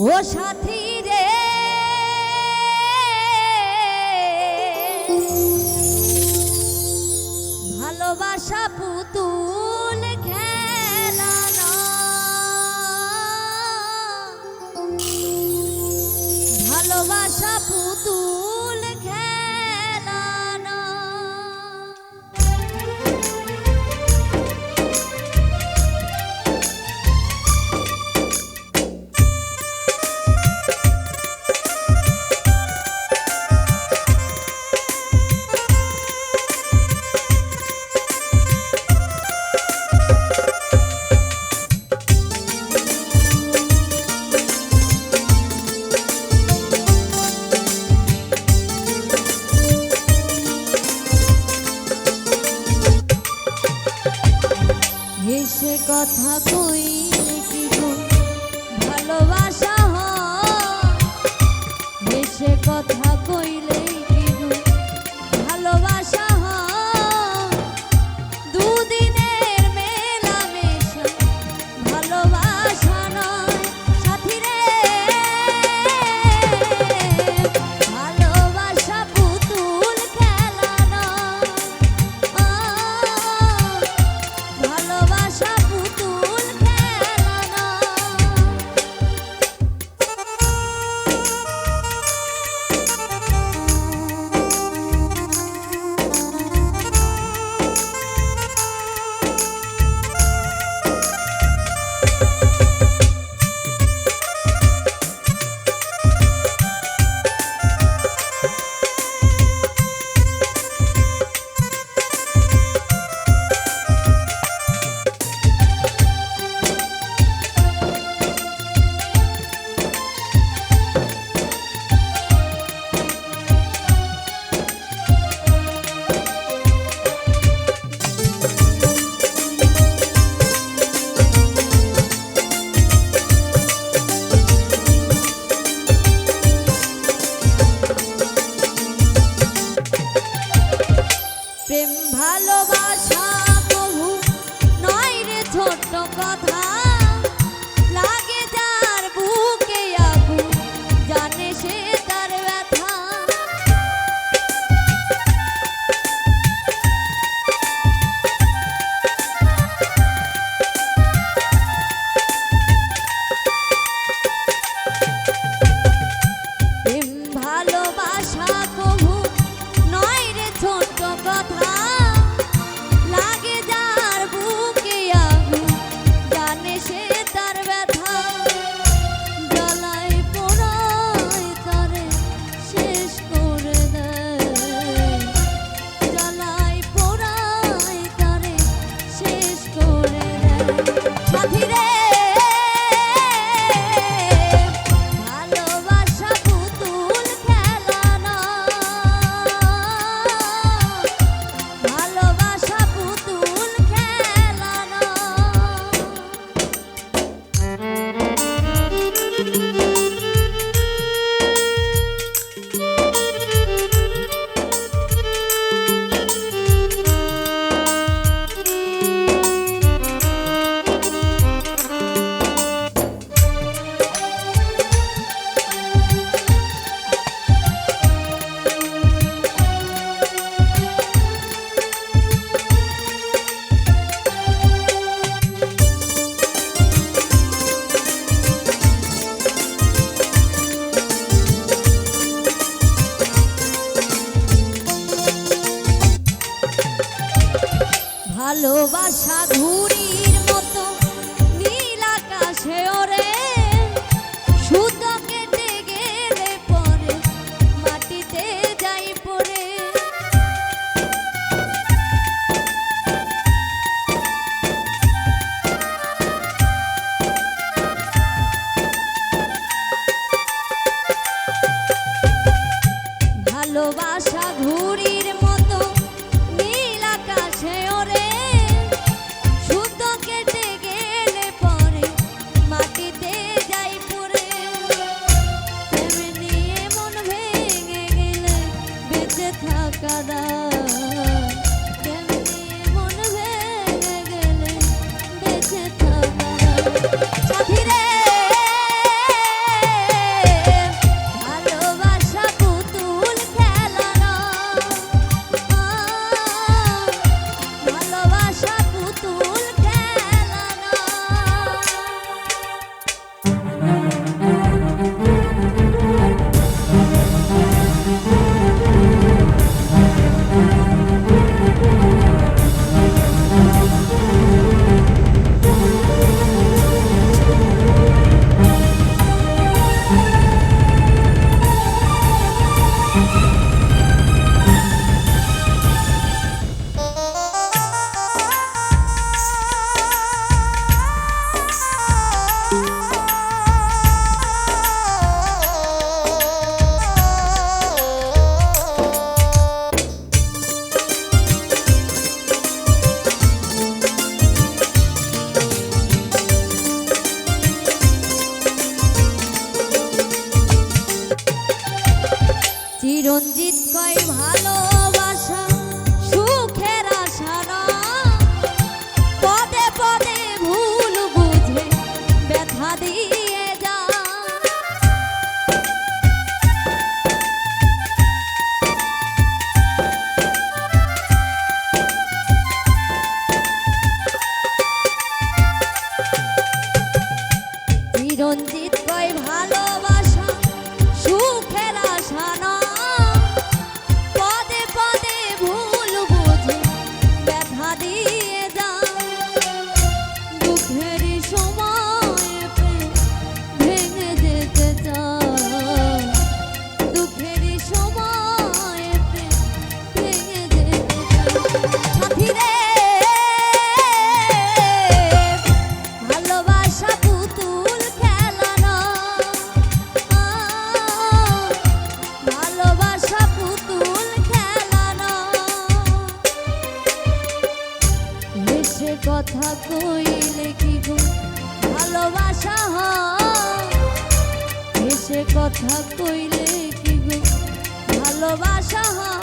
ও সাথী রে। ভালোবাসা পুতুল খেলা ভালোবাসা পুতুল থাকো ভালোবাসা ঘুরি কথা কইলে কি গো? ভালোবাসা ভালোবাসা হয়।